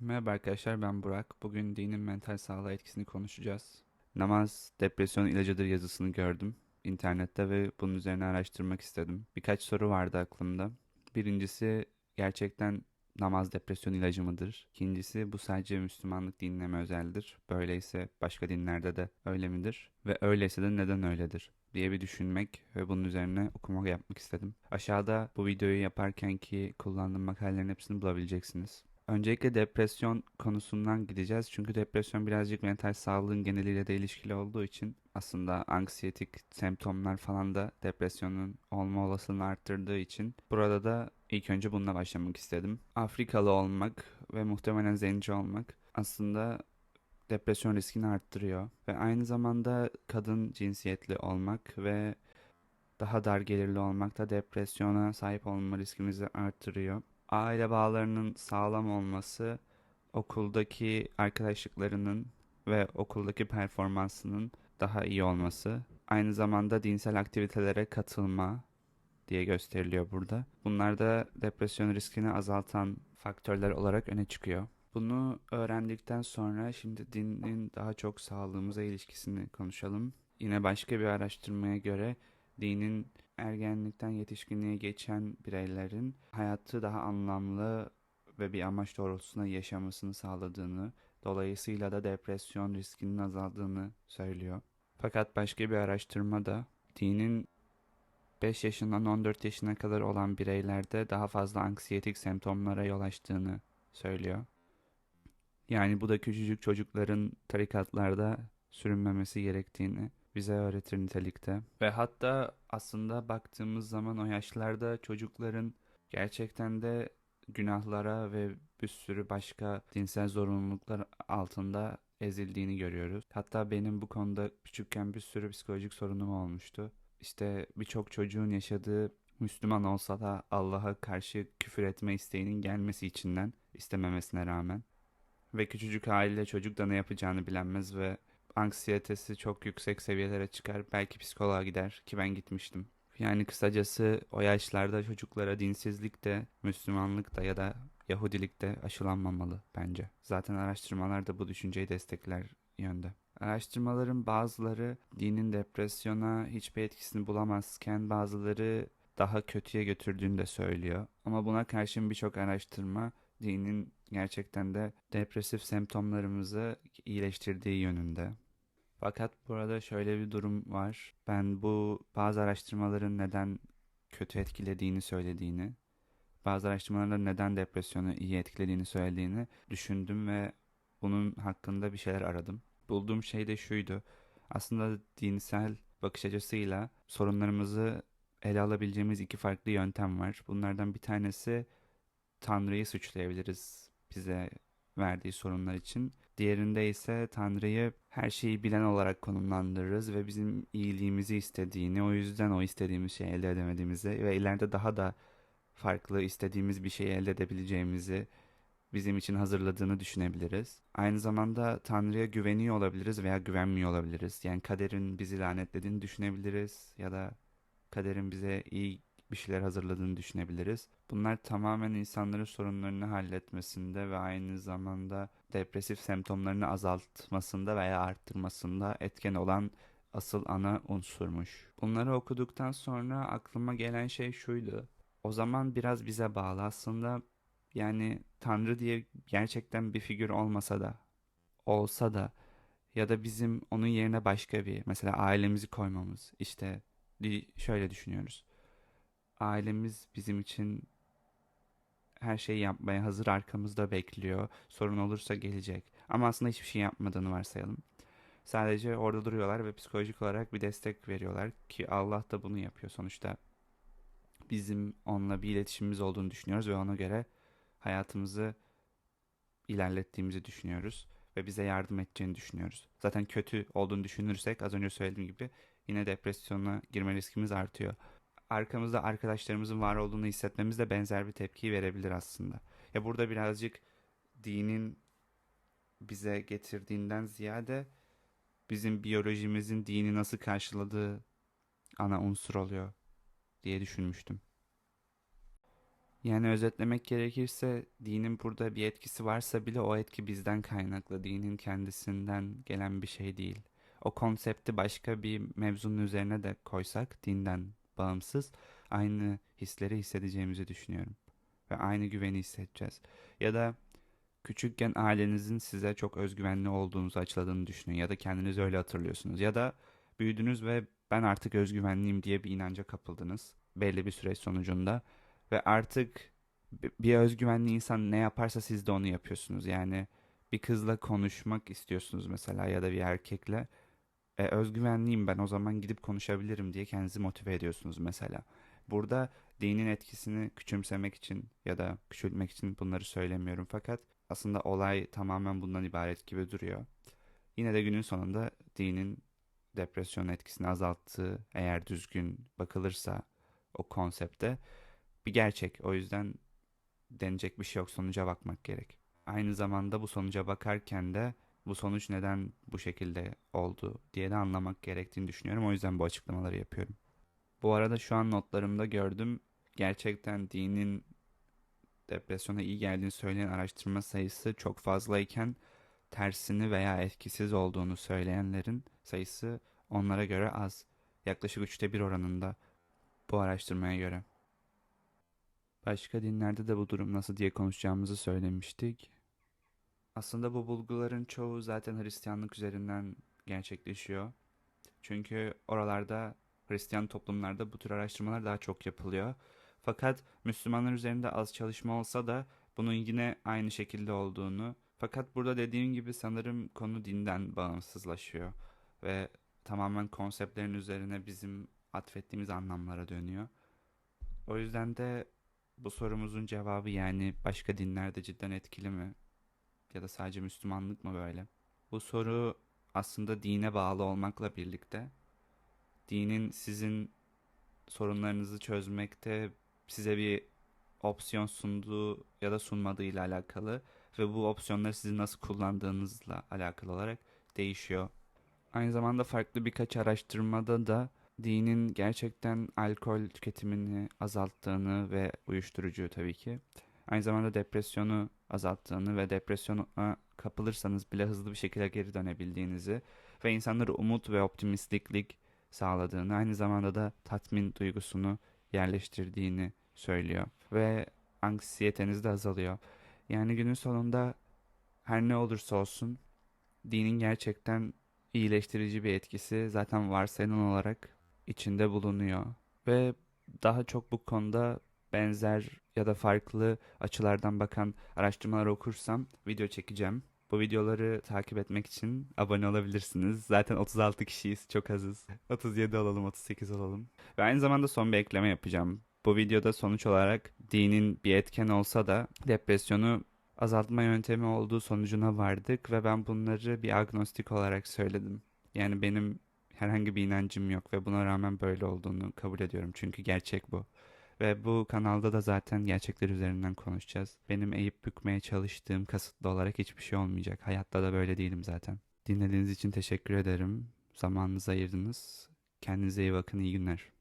Merhaba arkadaşlar ben Burak. Bugün dinin mental sağlığa etkisini konuşacağız. Namaz depresyon ilacıdır yazısını gördüm internette ve bunun üzerine araştırmak istedim. Birkaç soru vardı aklımda. Birincisi gerçekten namaz depresyon ilacı mıdır? İkincisi bu sadece Müslümanlık dinine mi özeldir? Böyleyse başka dinlerde de öyle midir? Ve öyleyse de neden öyledir? diye bir düşünmek ve bunun üzerine okuma yapmak istedim. Aşağıda bu videoyu yaparken ki kullandığım makalelerin hepsini bulabileceksiniz. Öncelikle depresyon konusundan gideceğiz. Çünkü depresyon birazcık mental sağlığın geneliyle de ilişkili olduğu için aslında anksiyetik semptomlar falan da depresyonun olma olasılığını arttırdığı için burada da ilk önce bununla başlamak istedim. Afrikalı olmak ve muhtemelen zenci olmak aslında depresyon riskini arttırıyor ve aynı zamanda kadın cinsiyetli olmak ve daha dar gelirli olmak da depresyona sahip olma riskimizi arttırıyor aile bağlarının sağlam olması, okuldaki arkadaşlıklarının ve okuldaki performansının daha iyi olması, aynı zamanda dinsel aktivitelere katılma diye gösteriliyor burada. Bunlar da depresyon riskini azaltan faktörler olarak öne çıkıyor. Bunu öğrendikten sonra şimdi dinin daha çok sağlığımıza ilişkisini konuşalım. Yine başka bir araştırmaya göre dinin ergenlikten yetişkinliğe geçen bireylerin hayatı daha anlamlı ve bir amaç doğrultusunda yaşamasını sağladığını, dolayısıyla da depresyon riskinin azaldığını söylüyor. Fakat başka bir araştırma da dinin 5 yaşından 14 yaşına kadar olan bireylerde daha fazla anksiyetik semptomlara yol açtığını söylüyor. Yani bu da küçücük çocukların tarikatlarda sürünmemesi gerektiğini bize öğretir nitelikte. Ve hatta aslında baktığımız zaman o yaşlarda çocukların gerçekten de günahlara ve bir sürü başka dinsel zorunluluklar altında ezildiğini görüyoruz. Hatta benim bu konuda küçükken bir sürü psikolojik sorunum olmuştu. İşte birçok çocuğun yaşadığı Müslüman olsa da Allah'a karşı küfür etme isteğinin gelmesi içinden istememesine rağmen. Ve küçücük aile çocuk da ne yapacağını bilemez ve anksiyetesi çok yüksek seviyelere çıkar. Belki psikoloğa gider ki ben gitmiştim. Yani kısacası o yaşlarda çocuklara dinsizlik de, Müslümanlık da ya da Yahudilik de aşılanmamalı bence. Zaten araştırmalar da bu düşünceyi destekler yönde. Araştırmaların bazıları dinin depresyona hiçbir etkisini bulamazken bazıları daha kötüye götürdüğünü de söylüyor. Ama buna karşın birçok araştırma dinin gerçekten de depresif semptomlarımızı iyileştirdiği yönünde. Fakat burada şöyle bir durum var. Ben bu bazı araştırmaların neden kötü etkilediğini söylediğini, bazı araştırmaların neden depresyonu iyi etkilediğini söylediğini düşündüm ve bunun hakkında bir şeyler aradım. Bulduğum şey de şuydu. Aslında dinsel bakış açısıyla sorunlarımızı ele alabileceğimiz iki farklı yöntem var. Bunlardan bir tanesi Tanrı'yı suçlayabiliriz bize verdiği sorunlar için. Diğerinde ise Tanrı'yı her şeyi bilen olarak konumlandırırız ve bizim iyiliğimizi istediğini, o yüzden o istediğimiz şeyi elde edemediğimizi ve ileride daha da farklı istediğimiz bir şeyi elde edebileceğimizi bizim için hazırladığını düşünebiliriz. Aynı zamanda Tanrı'ya güveniyor olabiliriz veya güvenmiyor olabiliriz. Yani kaderin bizi lanetlediğini düşünebiliriz ya da kaderin bize iyi bir şeyler hazırladığını düşünebiliriz. Bunlar tamamen insanların sorunlarını halletmesinde ve aynı zamanda depresif semptomlarını azaltmasında veya arttırmasında etken olan asıl ana unsurmuş. Bunları okuduktan sonra aklıma gelen şey şuydu. O zaman biraz bize bağlı aslında yani Tanrı diye gerçekten bir figür olmasa da olsa da ya da bizim onun yerine başka bir mesela ailemizi koymamız işte şöyle düşünüyoruz ailemiz bizim için her şeyi yapmaya hazır arkamızda bekliyor. Sorun olursa gelecek. Ama aslında hiçbir şey yapmadığını varsayalım. Sadece orada duruyorlar ve psikolojik olarak bir destek veriyorlar ki Allah da bunu yapıyor sonuçta. Bizim onunla bir iletişimimiz olduğunu düşünüyoruz ve ona göre hayatımızı ilerlettiğimizi düşünüyoruz ve bize yardım edeceğini düşünüyoruz. Zaten kötü olduğunu düşünürsek az önce söylediğim gibi yine depresyona girme riskimiz artıyor arkamızda arkadaşlarımızın var olduğunu hissetmemiz de benzer bir tepkiyi verebilir aslında. Ya burada birazcık dinin bize getirdiğinden ziyade bizim biyolojimizin dini nasıl karşıladığı ana unsur oluyor diye düşünmüştüm. Yani özetlemek gerekirse dinin burada bir etkisi varsa bile o etki bizden kaynaklı. Dinin kendisinden gelen bir şey değil. O konsepti başka bir mevzunun üzerine de koysak dinden bağımsız aynı hisleri hissedeceğimizi düşünüyorum. Ve aynı güveni hissedeceğiz. Ya da küçükken ailenizin size çok özgüvenli olduğunuzu açıkladığını düşünün. Ya da kendinizi öyle hatırlıyorsunuz. Ya da büyüdünüz ve ben artık özgüvenliyim diye bir inanca kapıldınız. Belli bir süreç sonucunda. Ve artık bi- bir özgüvenli insan ne yaparsa siz de onu yapıyorsunuz. Yani bir kızla konuşmak istiyorsunuz mesela ya da bir erkekle. E, özgüvenliyim ben o zaman gidip konuşabilirim diye kendinizi motive ediyorsunuz mesela. Burada dinin etkisini küçümsemek için ya da küçültmek için bunları söylemiyorum fakat aslında olay tamamen bundan ibaret gibi duruyor. Yine de günün sonunda dinin depresyon etkisini azalttığı eğer düzgün bakılırsa o konsepte bir gerçek. O yüzden denecek bir şey yok sonuca bakmak gerek. Aynı zamanda bu sonuca bakarken de bu sonuç neden bu şekilde oldu diye de anlamak gerektiğini düşünüyorum. O yüzden bu açıklamaları yapıyorum. Bu arada şu an notlarımda gördüm. Gerçekten dinin depresyona iyi geldiğini söyleyen araştırma sayısı çok fazlayken tersini veya etkisiz olduğunu söyleyenlerin sayısı onlara göre az. Yaklaşık üçte bir oranında bu araştırmaya göre. Başka dinlerde de bu durum nasıl diye konuşacağımızı söylemiştik. Aslında bu bulguların çoğu zaten Hristiyanlık üzerinden gerçekleşiyor. Çünkü oralarda Hristiyan toplumlarda bu tür araştırmalar daha çok yapılıyor. Fakat Müslümanlar üzerinde az çalışma olsa da bunun yine aynı şekilde olduğunu fakat burada dediğim gibi sanırım konu dinden bağımsızlaşıyor ve tamamen konseptlerin üzerine bizim atfettiğimiz anlamlara dönüyor. O yüzden de bu sorumuzun cevabı yani başka dinlerde cidden etkili mi? Ya da sadece Müslümanlık mı böyle? Bu soru aslında dine bağlı olmakla birlikte dinin sizin sorunlarınızı çözmekte size bir opsiyon sunduğu ya da sunmadığı ile alakalı ve bu opsiyonları sizin nasıl kullandığınızla alakalı olarak değişiyor. Aynı zamanda farklı birkaç araştırmada da dinin gerçekten alkol tüketimini azalttığını ve uyuşturucu tabii ki aynı zamanda depresyonu azalttığını ve depresyona kapılırsanız bile hızlı bir şekilde geri dönebildiğinizi ve insanlara umut ve optimistliklik sağladığını aynı zamanda da tatmin duygusunu yerleştirdiğini söylüyor ve anksiyeteniz de azalıyor. Yani günün sonunda her ne olursa olsun dinin gerçekten iyileştirici bir etkisi zaten varsayılan olarak içinde bulunuyor. Ve daha çok bu konuda benzer ya da farklı açılardan bakan araştırmalar okursam video çekeceğim. Bu videoları takip etmek için abone olabilirsiniz. Zaten 36 kişiyiz, çok azız. 37 olalım, 38 olalım. Ve aynı zamanda son bir ekleme yapacağım. Bu videoda sonuç olarak dinin bir etken olsa da depresyonu azaltma yöntemi olduğu sonucuna vardık ve ben bunları bir agnostik olarak söyledim. Yani benim herhangi bir inancım yok ve buna rağmen böyle olduğunu kabul ediyorum çünkü gerçek bu. Ve bu kanalda da zaten gerçekler üzerinden konuşacağız. Benim eğip bükmeye çalıştığım kasıtlı olarak hiçbir şey olmayacak. Hayatta da böyle değilim zaten. Dinlediğiniz için teşekkür ederim. Zamanınızı ayırdınız. Kendinize iyi bakın, iyi günler.